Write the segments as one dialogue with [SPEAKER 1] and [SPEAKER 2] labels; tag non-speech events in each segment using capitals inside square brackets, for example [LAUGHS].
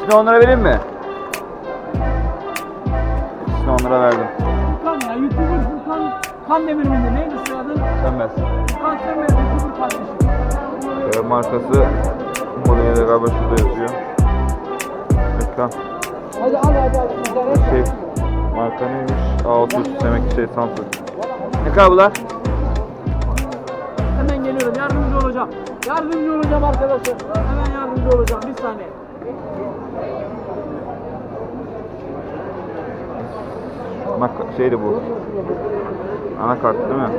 [SPEAKER 1] İkisini 10 lira vereyim mi? İkisini 10 lira verdim.
[SPEAKER 2] Furkan ya YouTuber Furkan Kan Demir miydi? Neydi soyadın?
[SPEAKER 1] Sönmez.
[SPEAKER 2] Furkan Demir YouTuber kardeşim.
[SPEAKER 1] Ee, markası modeli de galiba şurada yazıyor. Ekran.
[SPEAKER 2] Hadi al hadi et.
[SPEAKER 1] Şey, marka neymiş? A30 demek ki şey Samsung. Ne kadar bunlar?
[SPEAKER 2] Hemen geliyorum. Yardımcı olacağım. Yardımcı olacağım arkadaşlar. Hemen yardımcı olacağım. Bir saniye.
[SPEAKER 1] Marka, şeydi bu. Anakart değil mi?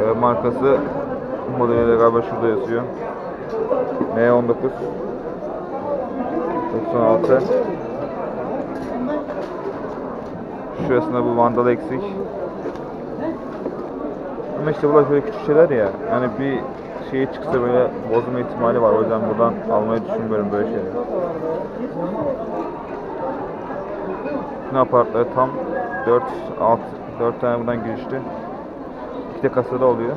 [SPEAKER 1] Ee, markası modeli de galiba şurada yazıyor. M19 96 Şurasında bu vandal eksik. Ama işte bunlar şöyle küçük şeyler ya. Yani bir şeye çıksa böyle bozma ihtimali var. O yüzden buradan almayı düşünmüyorum böyle şeyleri. Ne apartları tam 4 6 4 tane buradan girişti. İki de kasada oluyor.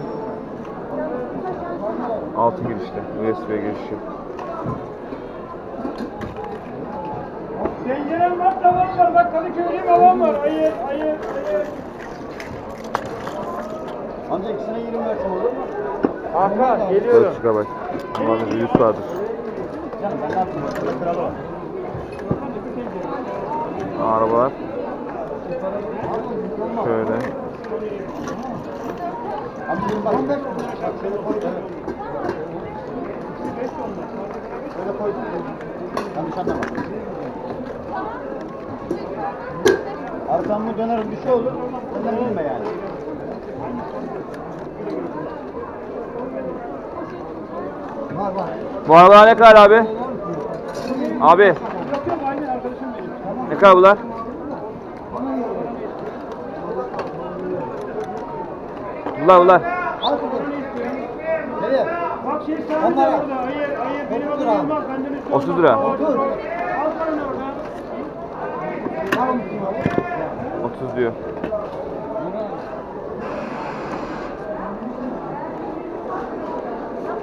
[SPEAKER 1] 6 girişte USB girişi.
[SPEAKER 3] Tencerem var, tavam var. Bak Kadıköy'lüyüm havam var. Hayır, hayır, hayır.
[SPEAKER 4] Amca ikisine 20 versin olur mu?
[SPEAKER 3] Hakan
[SPEAKER 1] 4 GB. Normalde bir 100 vardır.
[SPEAKER 4] Canım ben ne yapayım? Kralı var.
[SPEAKER 1] Arabalar. Şöyle.
[SPEAKER 4] Amca benim bak. Bak şöyle koy. Evet. Şöyle koy. Yanlış anlama. Arkamı dönerim bir şey olur. Önden bilme yani. Var var.
[SPEAKER 1] Bu arabalar ne kadar abi? Abi. Ne kadar bunlar? Bunlar bunlar.
[SPEAKER 4] Al kızım. Nereye?
[SPEAKER 3] Bak şey orada. Hayır, hayır. Benim
[SPEAKER 4] 30
[SPEAKER 3] adım olmaz. Benden üstü
[SPEAKER 1] 30
[SPEAKER 3] olmaz.
[SPEAKER 1] lira.
[SPEAKER 3] Al
[SPEAKER 4] Otur.
[SPEAKER 3] paranı orada.
[SPEAKER 4] Tamam.
[SPEAKER 1] 30 diyor.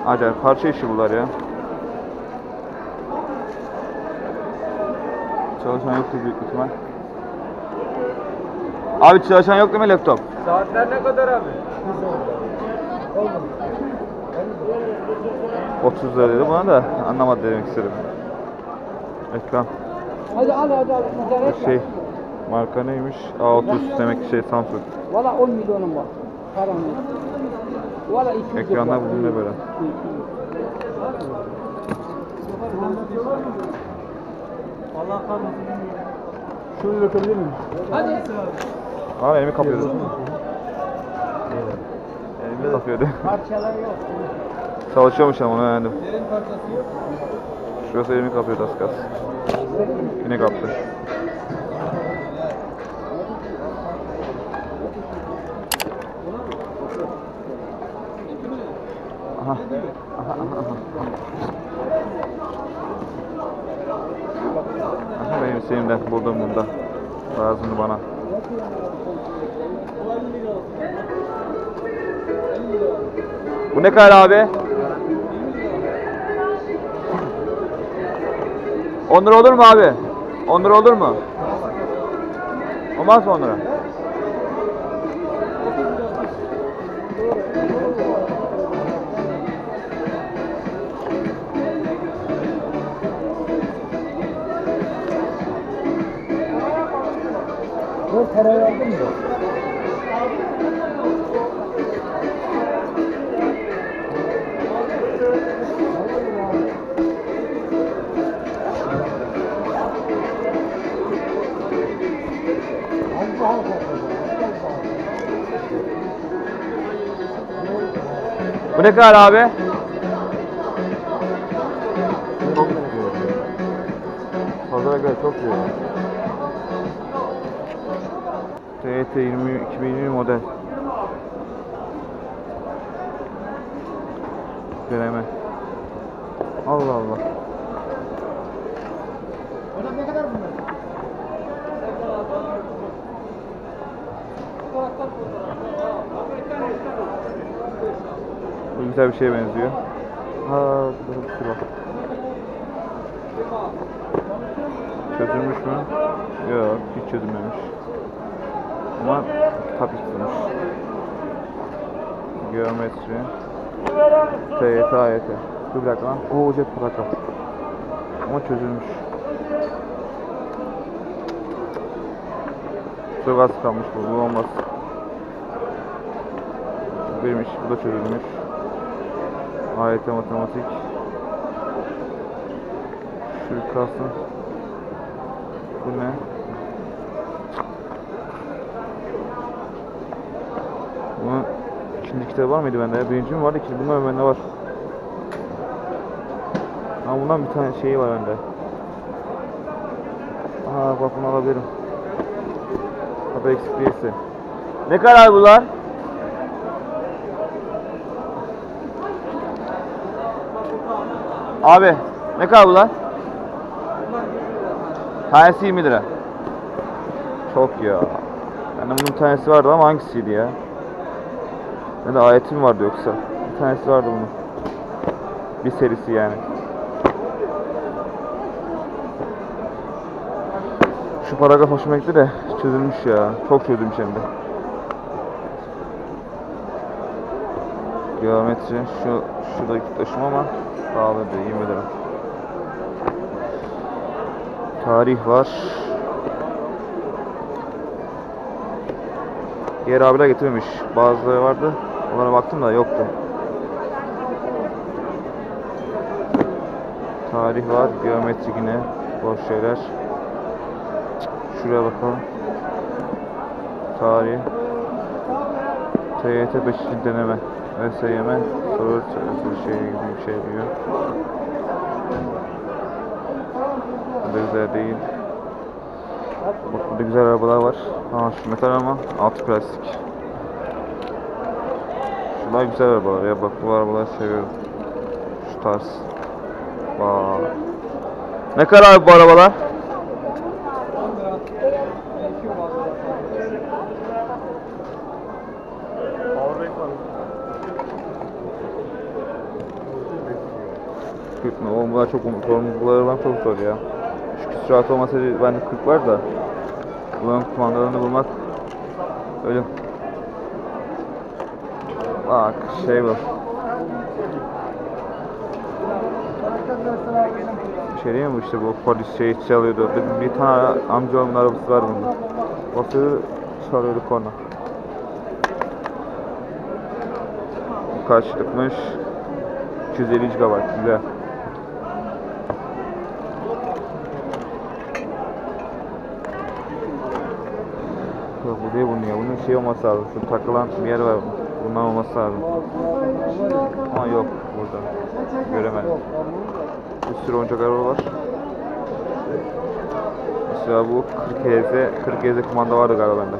[SPEAKER 1] Acayip parça işi bunlar ya. Çalışan yoktu büyük ihtimal. Abi çalışan yok değil mi laptop?
[SPEAKER 3] Saatler ne kadar abi?
[SPEAKER 1] 30 lira dedi buna da anlamadı demek istedim. Ekran.
[SPEAKER 2] Hadi al hadi al.
[SPEAKER 1] Şey marka neymiş? A30 demek ki şey Samsung.
[SPEAKER 2] Valla 10 milyonum var. Param yok. Valla 200 yok.
[SPEAKER 1] Ekranlar bugün ne böyle?
[SPEAKER 3] Allah kahretsin.
[SPEAKER 4] Şunu dökebilir miyim?
[SPEAKER 2] Hadi.
[SPEAKER 1] Aa elimi kapıyordu. Elimi kapıyordu. [LAUGHS]
[SPEAKER 4] Parçaları yok.
[SPEAKER 1] Çalışıyormuş ama onu öğrendim. Şurası elimi kapıyordu az kalsın. Yine kaptı. Aha. Aha, aha, aha. İsteğimden buldum bunda. Lazımdı bana. Bu ne kadar abi? 10 lira olur mu abi? 10 lira olur mu? Olmaz mı 10 lira?
[SPEAKER 4] Bu parayı aldın mı?
[SPEAKER 1] Bu ne kadar abi? GT20 2020 model. Greme. Allah Allah.
[SPEAKER 4] Ona ne kadar bunlar?
[SPEAKER 1] Bu güzel bir şeye benziyor. Ha, burada bir şey. Çözülmüş mü? Yok, hiç çözülmemiş. Ama istemiş. Geometri. TYT, AYT. Dur bir dakika lan. Oo, jet plaka. Ama çözülmüş. Çok az kalmış bu, bu olmaz. Buymuş, bu da çözülmüş. AYT matematik. Şu kalsın. Bu ne? Bunun ikinci kitabı var mıydı bende? Birinci mi vardı? İkinci bunlar bende var. Ama bundan bir tane şeyi var bende. Aa bak bunu alabilirim. Tabi eksik değilse. Ne kadar bunlar? Abi ne kadar bunlar? Tanesi 20 lira. Çok ya. Yani bunun tanesi vardı ama hangisiydi ya? Ne de ayeti vardı yoksa? Bir tanesi vardı bunun. Bir serisi yani. Şu paragraf hoşuma gitti de çözülmüş ya. Çok çözülmüş hem de. Geometri şu şurada iki taşım ama pahalı diyor 20 lira. Tarih var. Diğer abiler getirmemiş. Bazıları vardı. Onlara baktım da yoktu. Tarih var. Geometri yine. Boş şeyler. Şuraya bakalım. Tarih. TYT 5. deneme. ÖSYM. Soru şey gibi bir şey diyor. Bu güzel değil. Bak burada güzel arabalar var. Aa şu metal ama altı plastik. Şunlar güzel arabalar ya bak bu arabaları seviyorum. Şu tarz. Vay. Ne kadar abi bu arabalar? Kırk mı? Oğlum bunlar çok sorumlulukları var çok zor ya. Şu küsurat olmasaydı bende 40 var da. Bunların kumandalarını bulmak ölüm. Bak şey bu. Şey değil mi işte bu polis şey çalıyordu. Bir, bir tane amcamın arabası var bunda. Basıyor çalıyordu korna. Bu kaç çıkmış? 250 GB güzel. Bu değil bunun ya. Bunun şey olması lazım. Şu takılan bir yer var. Bundan olması lazım. Ama yok burada. Göremedim. Bir sürü oyuncak araba var. Mesela bu 40 Hz, 40 Hz kumanda vardı galiba bende.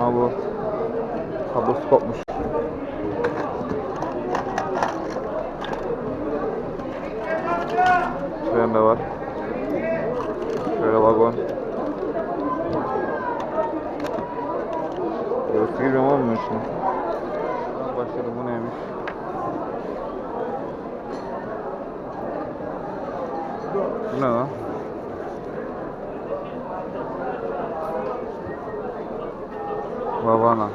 [SPEAKER 1] Ama bu kablosu kopmuş. Tren de var. Şöyle vagon. Oğlum bunun içine. Başladı bu neymiş? Bu ne lan? Vavana.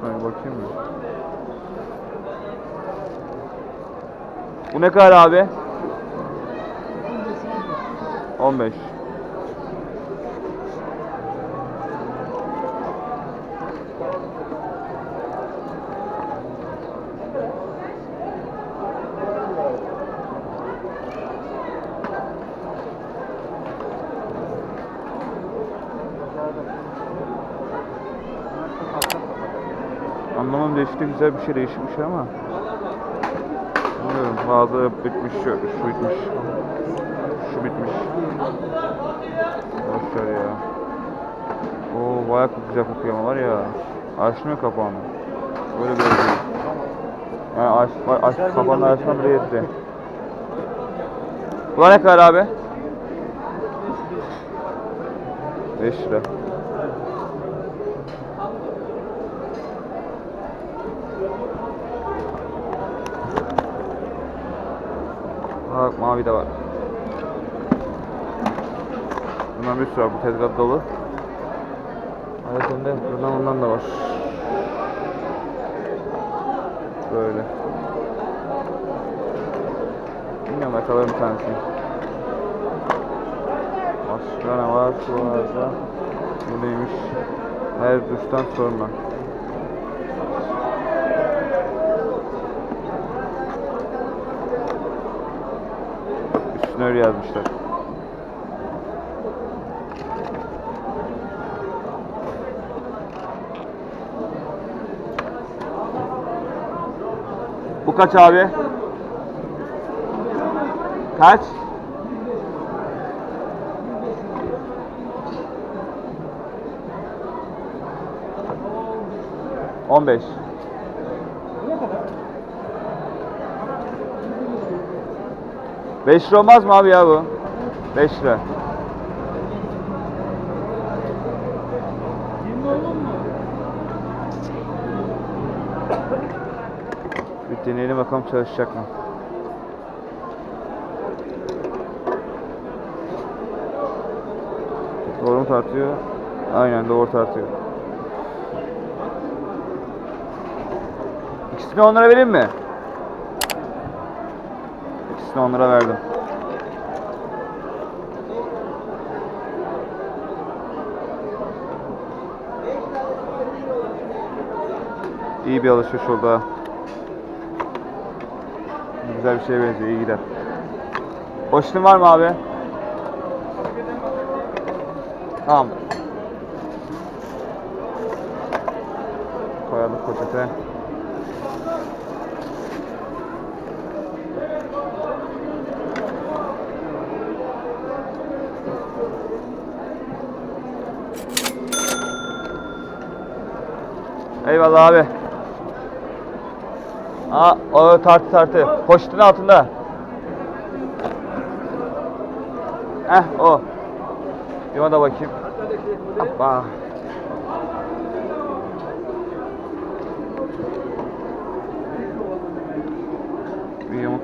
[SPEAKER 1] Şuna bakayım mı? Bu ne kadar abi? 15. Anlamam değişti güzel bir şey değişmiş ama. Bilmiyorum bazıları bitmiş şu, şu bitmiş. Şu bitmiş Boşver ya. Oo bayağı güzel kokuyor var ya. Açmıyor kapağını? Böyle böyle değil Yani aç, aç, kapağını açmam bile yetti. Bu ne kadar abi? 5 lira Bak mavi de var. Bundan bir sürü var. Bu tezgah dolu. Ayrıca buradan ondan da var. Böyle. Bilmiyorum bakalım bir tanesini. Başka ne var şu arada? Bu neymiş? Her duştan sonra. Öyle yazmışlar. Bu kaç abi? Kaç? On beş. Beş lira olmaz mı abi ya bu? Beş lira. Bir deneyelim bakalım çalışacak mı? Doğru mu tartıyor? Aynen doğru tartıyor. İkisini 10 lira vereyim mi? İkisini 10 lira verdim. İyi bir alışveriş oldu. Güzel bir şeye benziyor, iyi gider. Boşluğun var mı abi? Tamam. Koyalım poşete. Eyvallah abi. Aa, o tartı tartı. Poşetin altında. Heh o. Ona da bakayım. Hoppa.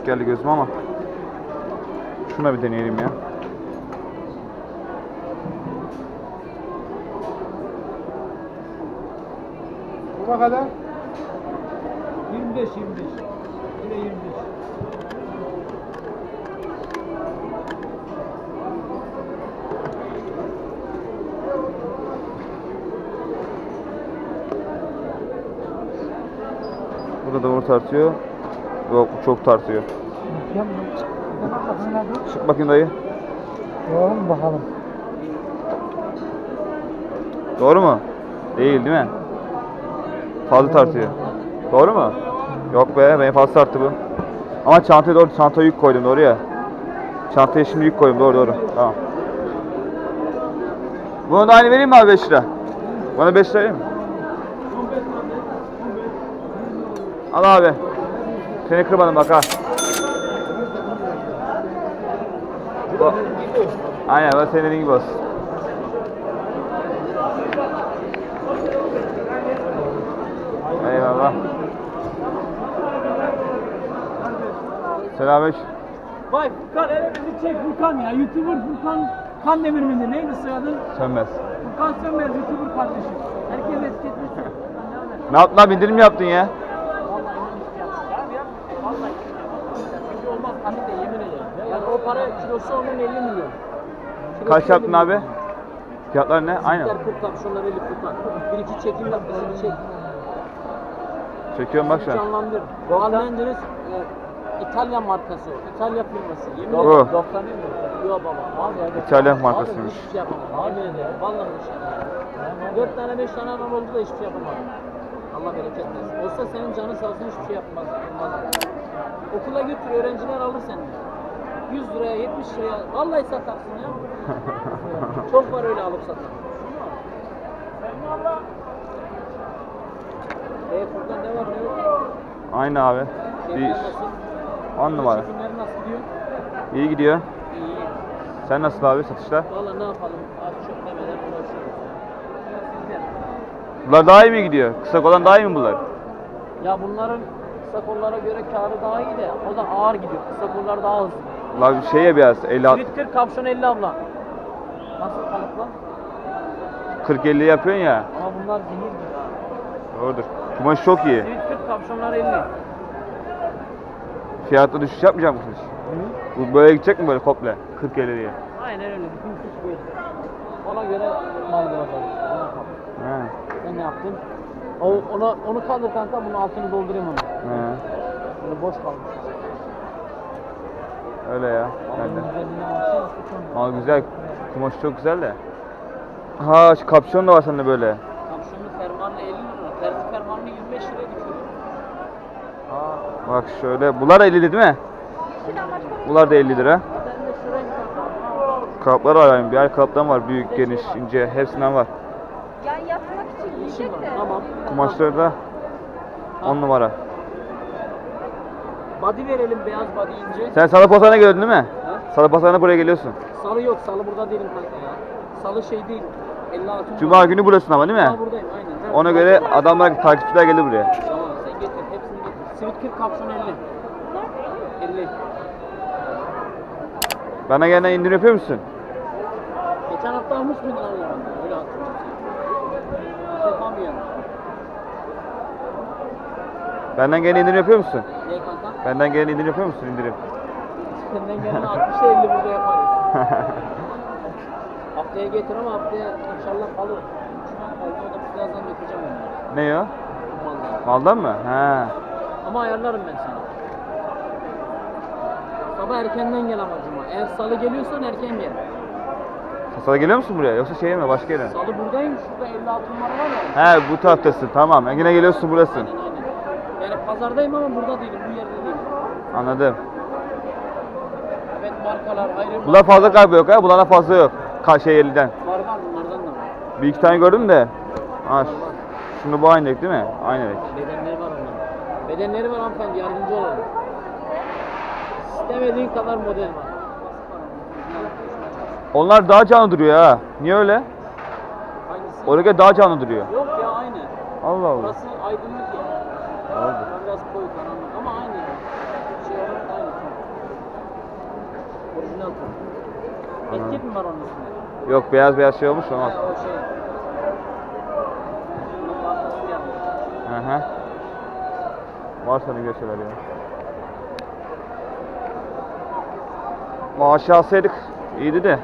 [SPEAKER 1] Yamuk geldi gözüme ama. Şuna bir deneyelim ya.
[SPEAKER 3] Bu ne kadar?
[SPEAKER 2] 25 25. Yine 25.
[SPEAKER 1] Bu da doğru tartıyor. Yok çok tartıyor. Çık bakayım dayı.
[SPEAKER 3] Doğru bakalım.
[SPEAKER 1] Doğru mu? Değil değil mi? Fazla tartıyor. Doğru mu? Yok be, benim fazla tarttı bu. Ama çantaya doğru, çantaya yük koydum doğru ya. Çantaya şimdi yük koydum doğru doğru. Tamam. Bunu da aynı vereyim mi abi 5 lira? Bana 5 lira vereyim mi? Al abi. Seni kırmadım bak ha. Bu- Aynen ben senin dediğin gibi olsun. Eyvallah. Selamünaleyküm.
[SPEAKER 2] Vay Furkan hele bizi çek Furkan ya. Youtuber Furkan Kan Demir miydi? Neydi soyadın?
[SPEAKER 1] Sönmez.
[SPEAKER 2] Furkan Sönmez Youtuber kardeşim. Herkes etiketlesin.
[SPEAKER 1] Ne yaptın abi indirim mi yaptın ya?
[SPEAKER 2] Vallahi yanlış yaptım. Ya ya. Vallahi bir şey olmaz hani de yemin ederim. Yani o para kilosu onun 50 milyon. Kilosu
[SPEAKER 1] Kaç
[SPEAKER 2] 50
[SPEAKER 1] yaptın abi? Fiyatlar ne? Aynı.
[SPEAKER 2] Bizimkiler Furkan, şunlar 50 Furkan. Bir iki çekim yap bizi bir çek.
[SPEAKER 1] Çekiyorum bak şu an.
[SPEAKER 2] Canlandır. Anlandırız. E, İtalyan markası. İtalya firması. Yemin
[SPEAKER 1] Bu.
[SPEAKER 2] ederim. 90 değil mi? Yok baba. Abi hadi.
[SPEAKER 1] İtalyan
[SPEAKER 2] Abi
[SPEAKER 1] markasıymış.
[SPEAKER 2] hiçbir şey yapamam. Yemin ederim. Vallahi bir şey yapamam. 4 tane 5 tane adam oldu da hiçbir şey yapamadım. Allah bereket versin. Olsa senin canın sağ olsun hiçbir şey yapmaz. Olmaz. Okula götür öğrenciler alır senden. 100 liraya 70 liraya vallahi satarsın ya. [LAUGHS] Çok var öyle alıp satan. E Furkan ne var ne yok?
[SPEAKER 1] Aynı abi.
[SPEAKER 2] Keyifler
[SPEAKER 1] Bir? 10 numara.
[SPEAKER 2] Çekimler nasıl gidiyor?
[SPEAKER 1] İyi gidiyor.
[SPEAKER 2] İyi. iyi.
[SPEAKER 1] Sen nasıl abi satışlar?
[SPEAKER 2] Valla ne yapalım? Az çok demeden uğraşıyoruz. Sizler.
[SPEAKER 1] Bunlar daha iyi mi gidiyor? Kısa olan daha iyi mi bunlar?
[SPEAKER 2] Ya bunların kısa kollara göre karı daha iyi de o da ağır gidiyor. Kısa kollar daha hızlı.
[SPEAKER 1] La şey ya biraz 50
[SPEAKER 2] Sweet 40 kapşon 50 abla. Nasıl kalıplar?
[SPEAKER 1] 40 50 yapıyorsun ya.
[SPEAKER 2] Ama bunlar zehir gibi.
[SPEAKER 1] Doğrudur. Kumaş çok iyi.
[SPEAKER 2] Sweet 40 kapşonlar 50.
[SPEAKER 1] Fiyatta düşüş yapmayacak mısınız? Bu böyle gidecek mi böyle komple? 40 50 diye.
[SPEAKER 2] Aynen öyle. Bütün suç böyle. Ona göre mal bulacağız. Ona.
[SPEAKER 1] He.
[SPEAKER 2] Sen ne yaptın? O, ona, onu kaldır kanka, bunun altını doldurayım onu.
[SPEAKER 1] He.
[SPEAKER 2] Böyle boş kalmış.
[SPEAKER 1] Öyle ya. Ben de. Ama güzel. Kumaş çok güzel de. Ha şu kapşon da var sende böyle.
[SPEAKER 2] Kapşonlu fermanlı 50 lira. Terzi fermanlı 25 liraya düşüyor.
[SPEAKER 1] Bak şöyle. Bunlar da 50 değil mi? Bunlar da 50 lira. Kalıplar var yani. Birer kalıptan var. Büyük, geniş, ince. Hepsinden var.
[SPEAKER 5] Yani yatmak için
[SPEAKER 2] var.
[SPEAKER 5] de.
[SPEAKER 2] Tamam.
[SPEAKER 1] Kumaşları da 10 numara.
[SPEAKER 2] Body verelim beyaz body ince.
[SPEAKER 1] Sen salı pazarına geliyordun değil mi?
[SPEAKER 2] Ha?
[SPEAKER 1] Salı pazarına buraya geliyorsun.
[SPEAKER 2] Salı yok, salı burada değilim kanka ya. Salı şey değil. 56
[SPEAKER 1] Cuma günü buradasın ama değil mi?
[SPEAKER 2] Cuma buradayım aynen.
[SPEAKER 1] Ona göre adamlar, takipçiler gelir buraya.
[SPEAKER 2] Tamam sen getir, hepsini getir. Sweet 40 kapşon 50. 50.
[SPEAKER 1] Bana gene indirim yapıyor musun?
[SPEAKER 2] Geçen hafta almış mıydın Allah Allah? Öyle hatırlıyorum. Yapamıyorum.
[SPEAKER 1] Benden gene indirim yapıyor musun?
[SPEAKER 2] Ne kanka?
[SPEAKER 1] Benden gene indirim yapıyor musun indirim? [LAUGHS]
[SPEAKER 2] Senden gelen 60'a 50 burada yaparız. [LAUGHS] haftaya getir ama haftaya inşallah kaldı o da birazdan dökeceğim onları.
[SPEAKER 1] ne o?
[SPEAKER 2] Vallahi.
[SPEAKER 1] Maldan mı? He.
[SPEAKER 2] Ama ayarlarım ben seni. Sabah erkenden gel ama cuma. Eğer salı geliyorsan erken gel.
[SPEAKER 1] Salı geliyor musun buraya yoksa şey mi başka yere? mi?
[SPEAKER 2] Salı buradayım. Şurada 56 numara var ya.
[SPEAKER 1] He bu taraftasın tamam. Yine geliyorsun burasın.
[SPEAKER 2] Aynen aynen. Pazardayım ama burada değilim. Bu yerde değilim.
[SPEAKER 1] Anladım.
[SPEAKER 2] Evet markalar ayrı.
[SPEAKER 1] Bunlar fazla galiba yok ha. Bunlardan fazla yok. Ka 50'den.
[SPEAKER 2] Var var bunlardan da var.
[SPEAKER 1] Bir iki tane gördüm de. Ha, ş- şunu bu aynı renk değil mi? Aynı renk.
[SPEAKER 2] Bedenleri var onların. Bedenleri var hanımefendi yardımcı olalım. İstemediğin kadar model var.
[SPEAKER 1] Onlar daha canlı duruyor ha. Niye öyle?
[SPEAKER 2] Hangisi?
[SPEAKER 1] Oraya daha canlı duruyor.
[SPEAKER 2] Yok ya aynı.
[SPEAKER 1] Allah Allah.
[SPEAKER 2] Burası aydınlık ya. Ben biraz koyu karanlık ama aynı ya. Şey olarak aynı. Orijinal ton. Etiket mi var onun üstünde?
[SPEAKER 1] Yok beyaz beyaz şey olmuş olmaz.
[SPEAKER 2] Ha, o şey.
[SPEAKER 1] Hı hı. Var güzel şeyler ya. Maaşı alsaydık iyiydi de.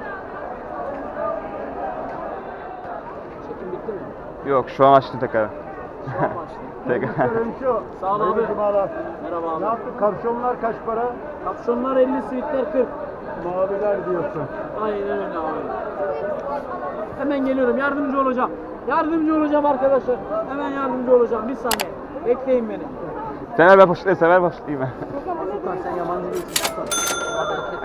[SPEAKER 2] Çekim bitti mi?
[SPEAKER 1] Yok şu an açtım tekrar. Tekrar.
[SPEAKER 4] Şu.
[SPEAKER 2] Sağ ol abi. Merhaba abi.
[SPEAKER 4] Ne yaptık? Kapşonlar kaç para?
[SPEAKER 2] Kapşonlar 50, sivitler 40.
[SPEAKER 4] Maviler diyorsun.
[SPEAKER 2] Aynen öyle abi. Hemen geliyorum. Yardımcı olacağım. Yardımcı olacağım arkadaşlar. Hemen yardımcı olacağım. Bir saniye. Bekleyin beni.
[SPEAKER 1] Sen ver ben poşetleri sen ver poşetleri ben.
[SPEAKER 2] Sultan sen yabancı değilsin.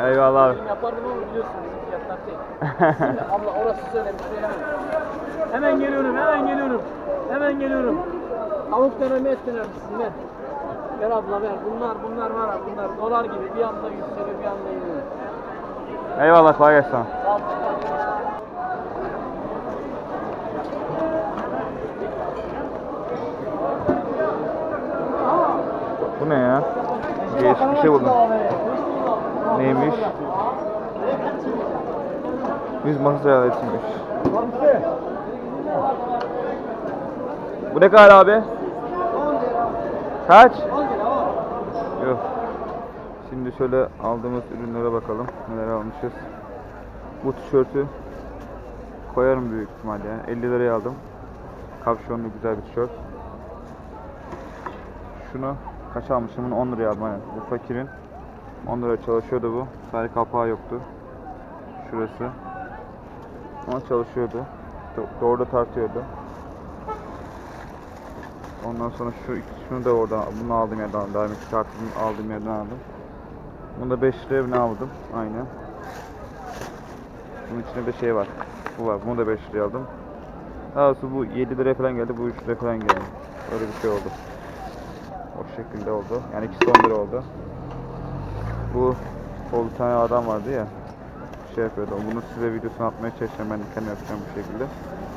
[SPEAKER 1] Eyvallah abi.
[SPEAKER 2] Yapardım ama biliyorsun bizim fiyatlar tek. Şimdi abla orası söylemiş söylemem. Hemen geliyorum, hemen geliyorum. Hemen geliyorum. Tavuk dönemi et döner misin? Ver. Ver abla ver. Bunlar bunlar var ha bunlar. Dolar gibi bir anda yükseliyor bir anda iniyor.
[SPEAKER 1] Eyvallah kolay gelsin. sana.
[SPEAKER 2] Sağ ol.
[SPEAKER 1] Bu ne ya? Değişik bir şey buldum. Neymiş? Yüz masa ziyaretiymiş. Bu ne kadar abi? Kaç? Yok. Şimdi şöyle aldığımız ürünlere bakalım. Neler almışız. Bu tişörtü koyarım büyük ihtimalle yani. 50 liraya aldım. Kapşonlu güzel bir tişört. Şunu kaç almışım? Bunu 10 liraya aldım aynen. Bu fakirin 10 liraya çalışıyordu bu. Sadece kapağı yoktu. Şurası. Ama çalışıyordu. Do- Doğru da tartıyordu. Ondan sonra şu iki- şunu da orada bunu aldığım yerden daha demek tartımı aldığım yerden aldım. Bunu da 5 liraya ne aldım? Aynen. Bunun içinde bir şey var. Bu var. Bunu da 5 liraya aldım. Daha bu 7 liraya falan geldi. Bu 3 liraya falan geldi. Öyle bir şey oldu. O şekilde oldu. Yani ikisi 10 lira oldu. Bu o bir tane adam vardı ya. Şey yapıyordu. Bunu size videosunu atmaya çalışacağım. Ben de kendim yapacağım bu şekilde.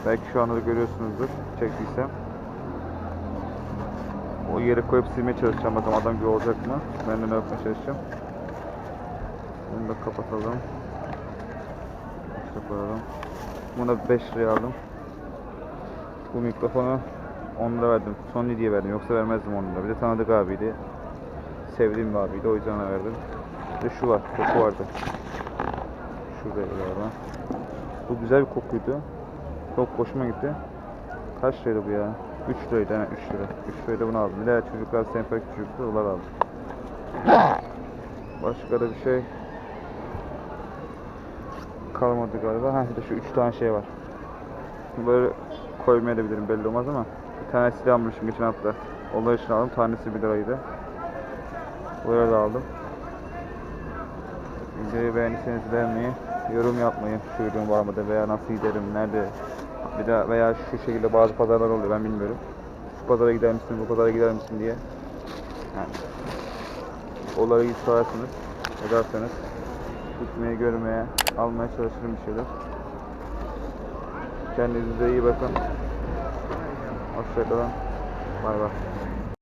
[SPEAKER 1] Belki şu anda da görüyorsunuzdur. Çektiysem. O yere koyup silmeye çalışacağım. Bakalım adam gibi olacak mı? Ben de ne yapmaya çalışacağım. Şunu da kapatalım. İşte koyalım. Bunu da 5 liraya aldım. Bu mikrofonu 10 lira verdim. Sony diye verdim. Yoksa vermezdim 10 lira. Bir de tanıdık abiydi. Sevdiğim bir abiydi. O yüzden verdim. Bir de şu var. Koku vardı. Şurada galiba. Bu güzel bir kokuydu. Çok hoşuma gitti. Kaç liraydı bu ya? 3 liraydı. Yani 3 lira. 3 liraydı bunu aldım. Bir de çocuklar sempatik çocuktu. Onlar aldım. Başka da bir şey kalmadı galiba. Ha bir de şu 3 tane şey var. Bunları koymayabilirim belli olmaz ama bir tanesi almışım geçen hafta. Onlar için aldım. Tanesi 1 liraydı. Bunları da aldım. Videoyu beğendiyseniz beğenmeyi, yorum yapmayı, şu ürün var mıdır veya nasıl giderim, nerede bir de veya şu şekilde bazı pazarlar oluyor ben bilmiyorum. Şu pazara gider misin, bu pazara gider misin diye. Yani onları iyi sorarsınız, ederseniz gitmeye, görmeye, almaya çalışırım bir şeyler. Kendinize iyi bakın. Hoşçakalın. Bay bay.